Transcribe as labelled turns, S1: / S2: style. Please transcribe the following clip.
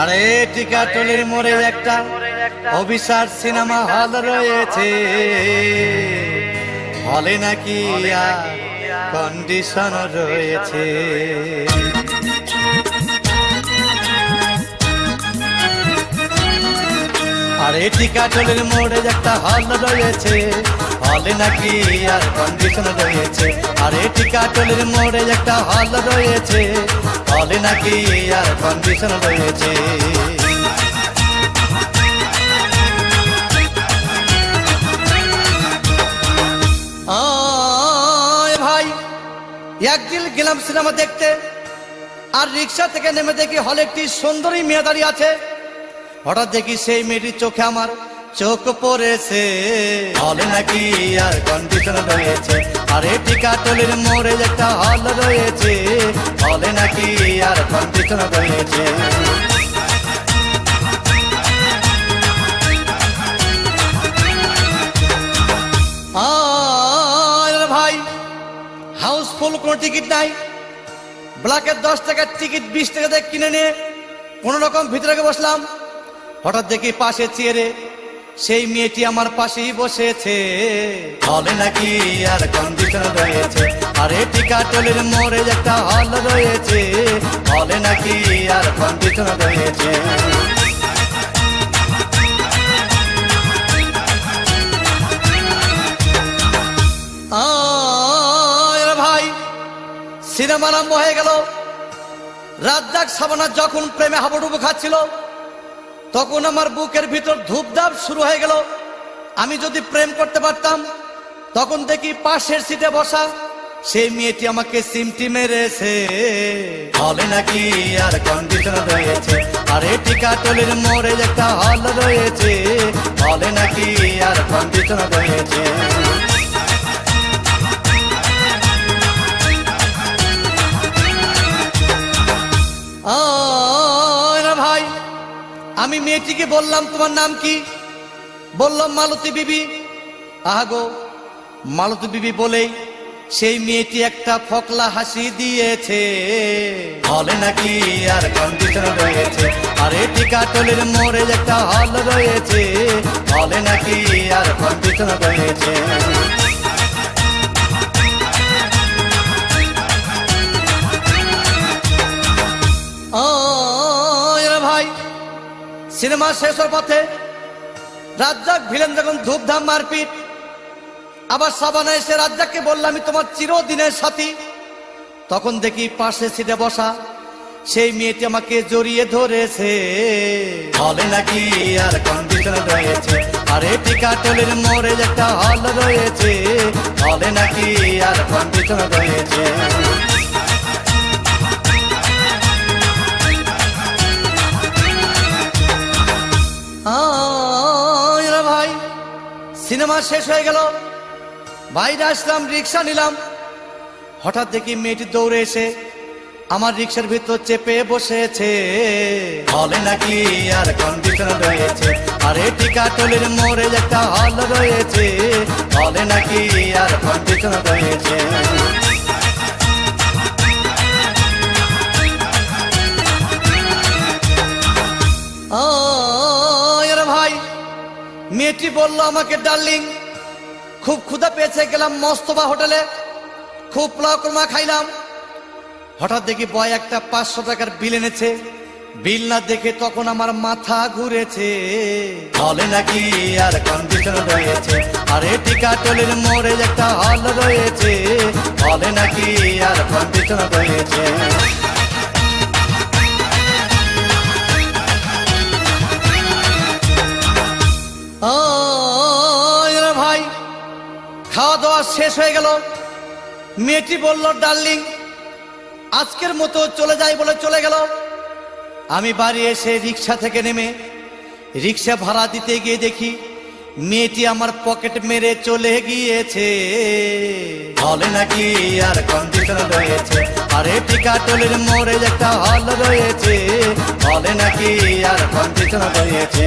S1: আরে টিকাটলির মোড়ে একটা অভিশার সিনেমা হল রয়েছে। হলে নাকি কন্ডিশন রয়েছে। আরে টিকাটলির মোড়ে একটা হল রয়েছে। হলে নাকি আর কন্ডিশন রয়েছে। আরে টিকাটলির মোড়ে একটা হল রয়েছে। হলে নাকি আর কন্ডিশন রয়েছে। ভাই, একদিন গেলাম সিনেমা দেখতে। আর রিক্সা থেকে নেমে দেখি হলে একটি সুন্দরী মেয়ে দাঁড়িয়ে আছে। হঠাৎ দেখি সেই মেয়েটির চোখে আমার চোখ পড়েছে। হলে নাকি আর কন্ডিশন রয়েছে। আরে টিকাটলির মোড়ে একটা হল রয়েছে। হলে নাকি আর কন্ডিশন রয়েছে। ভাই হাউসফুল কোনো টিকিট নাই। ব্ল্যাকের দশ টাকার টিকিট বিশ টাকা দিয়ে কিনে নিয়ে কোনো রকম ভিতরে বসলাম। হঠাৎ দেখি পাশে চেয়ারে সেই মেয়েটি আমার পাশেই বসেছে। হলে নাকি আর কন্ডিশন রয়েছে। আরে টিকাটলের মোড়ে একটা হল রয়েছে। হলে নাকি আর কন্ডিশন রয়েছে। ভাই, সিনেমা আরম্ভ হয়ে গেল। রাজ্জাক সাবানা যখন প্রেমে হাবুডুবু খাচ্ছিল তখন আমার বুকের ভিতর ধূপধাপ শুরু হয়ে গেল। আমি যদি প্রেম করতে পারতাম, তখন দেখি পাশের সিটে বসা সেই মেয়েটি আমাকে সিমটি মেরেছে। হলে নাকি আর কন্ডিশন রয়েছে। আরে টিকাটলির মোড়ে একটা হল রয়েছে। হলে নাকি আর কন্ডিশন রয়েছে। আমি মেয়েটিকে বললাম, তোমার নাম কি? বললাম, মালতী বিবি। আহাগো, মালতী বিবি বলেই সেই মেয়েটি একটা ফকলা হাসি দিয়েছে। হলে নাকি আর কন্ডিশন রয়েছে। আরে টিকাটলের মোড়ে একটা হল রয়েছে। হলে নাকি আর কন্ডিশন রয়েছে। সিনেমা শেষ হওয়ার পথে রাজ্জাক ভিলেন যখন ধূপধাম মারপিট, আবার সাবানা এসে রাজ্জাককে বললাম আমি তোমার চিরদিনের সাথী। তখন দেখি পাশে সিটে বসা সেই মেয়েটি আমাকে জড়িয়ে ধরেছে। হলে নাকি আর কন্ডিশন রয়েছে? আরে টিকাটলের মোড়ে একটা হল রয়েছে। হলে নাকি আর কন্ডিশন রয়েছে? সিনেমা শেষ হয়ে গেল। বাইরে আসলাম, রিক্সা নিলাম। হঠাৎ দেখি মেয়েটি দৌড়ে এসে আমার রিক্সার ভিতর চেপে বসেছে। হলে নাকি আর কন্ডিশন রয়েছে। আরে টিকাটলের মোড়ে একটা হল রয়েছে। হলে নাকি আর কন্ডিশন রয়েছে। মেয়েটি বলল, আমাকে ডার্লিং, খুব ক্ষুধা পেয়েছে, গেলাম মস্তবা হোটেলে, খুব পোলাও কোরমা খাইলাম। হঠাৎ দেখি বয় একটা পাঁচশো টাকার বিল এনেছে। বিল না দেখে তখন আমার মাথা ঘুরেছে। হলে নাকি আর কন্ডিশন রয়েছে। আরে টিকাটলের মোড়ে একটা হল রয়েছে। হলে নাকি আর কন্ডিশন রয়েছে। খাওয়া শেষ হয়ে গেল। মেয়েটি বলল, ডার্লিং, আজকের মতো চলে যাই বলে চলে গেল। আমি বাড়ি এসে রিক্সা থেকে নেমে রিক্সা ভাড়া দিতে গিয়ে দেখি মেয়েটি আমার পকেট মেরে চলে গিয়েছে। হলে নাকি আর কন্ডিশন রয়েছে? আরে টিকাটলের মোড়ে একটা হল রয়েছে। হলে নাকি আর কন্ডিশন রয়েছে?